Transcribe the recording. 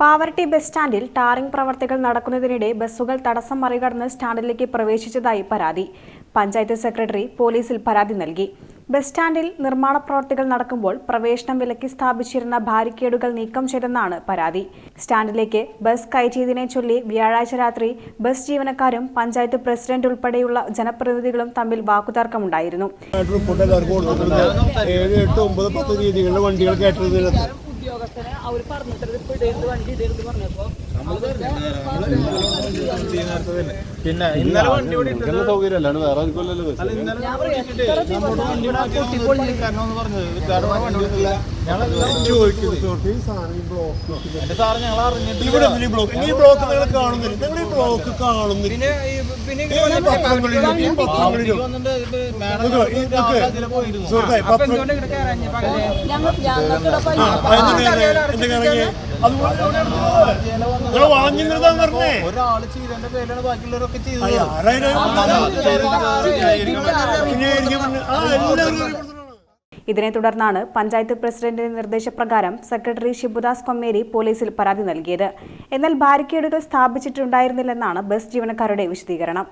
Pavaratty bus സ്റ്റാൻഡിൽ tarring പ്രവർത്തികൾ നടക്കുന്നതിനിടെ ബസ്സുകൾ തടസ്സം മറികടന്ന് സ്റ്റാൻഡിലേക്ക് പ്രവേശിച്ചതായി പരാതി. പഞ്ചായത്ത് സെക്രട്ടറി പോലീസിൽ പരാതി നൽകി. ബസ് സ്റ്റാൻഡിൽ നിർമ്മാണ പ്രവർത്തികൾ നടക്കുമ്പോൾ പ്രവേശനം വിലക്കി സ്ഥാപിച്ചിരുന്ന ബാരിക്കേഡുകൾ നീക്കം ചെയ്തെന്നാണ് പരാതി. സ്റ്റാൻഡിലേക്ക് ബസ് കയറ്റിയതിനെ ചൊല്ലി വ്യാഴാഴ്ച രാത്രി ബസ് ജീവനക്കാരും പഞ്ചായത്ത് പ്രസിഡന്റ് ഉൾപ്പെടെയുള്ള ജനപ്രതിനിധികളും തമ്മിൽ വാക്കുതർക്കമുണ്ടായിരുന്നു. വണ്ടികൾ ഉദ്യോഗസ്ഥനെ അവർ പറഞ്ഞിട്ട് ഇപ്പൊ ഇടരുത് വണ്ടി ഇടരുത് പറഞ്ഞപ്പോ പിന്നെ ഇന്നലെ വണ്ടി ഇവിടെ ഇട്ടത് സൗകര്യം അല്ലാണ്ട് വേറെ ഞങ്ങൾ അറിഞ്ഞിട്ട് ഇവിടെ ഈ ബ്ലോക്ക് ഈ ബ്ലോക്ക് നിങ്ങൾ കാണുന്നില്ല. നിങ്ങൾ ഈ ബ്ലോക്ക് കാണുന്നില്ല. അതുപോലെ പറഞ്ഞേ ഒരാൾ ചെയ്തതിന്റെ പേരാണ് ബാക്കിയുള്ളവരൊക്കെ ചെയ്തത് പിന്നെ എല്ലാവരും. ഇതിനെ തുടർന്നാണ് പഞ്ചായത്ത് പ്രസിഡന്റിന്റെ നിർദ്ദേശപ്രകാരം സെക്രട്ടറി ഷിബുദാസ് കൊമ്മേരി പോലീസിൽ പരാതി നൽകിയത്. എന്നാൽ ബാരിക്കേഡുകൾ സ്ഥാപിച്ചിട്ടുണ്ടായിരുന്നില്ലെന്നാണ് ബസ് ജീവനക്കാരുടെ വിശദീകരണം.